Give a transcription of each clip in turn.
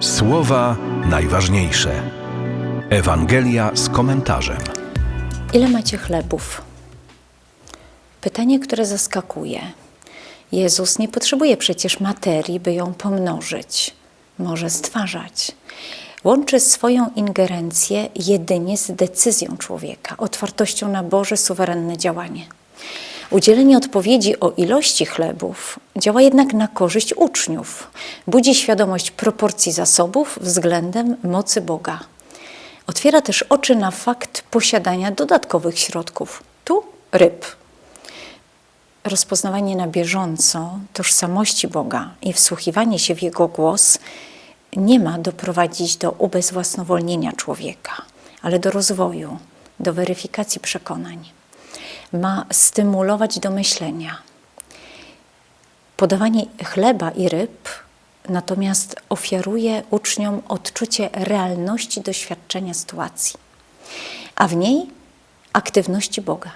Słowa najważniejsze. Ewangelia z komentarzem. Ile macie chlebów? Pytanie, które zaskakuje. Jezus nie potrzebuje przecież materii, by ją pomnożyć. Może stwarzać. Łączy swoją ingerencję jedynie z decyzją człowieka, otwartością na Boże suwerenne działanie. Udzielenie odpowiedzi o ilości chlebów działa jednak na korzyść uczniów. Budzi świadomość proporcji zasobów względem mocy Boga. Otwiera też oczy na fakt posiadania dodatkowych środków. Tu ryb. Rozpoznawanie na bieżąco tożsamości Boga i wsłuchiwanie się w Jego głos nie ma doprowadzić do ubezwłasnowolnienia człowieka, ale do rozwoju, do weryfikacji przekonań. Ma stymulować do myślenia. Podawanie chleba i ryb natomiast ofiaruje uczniom odczucie realności doświadczenia sytuacji, a w niej aktywności Boga.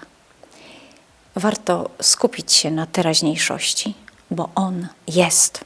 Warto skupić się na teraźniejszości, bo On jest.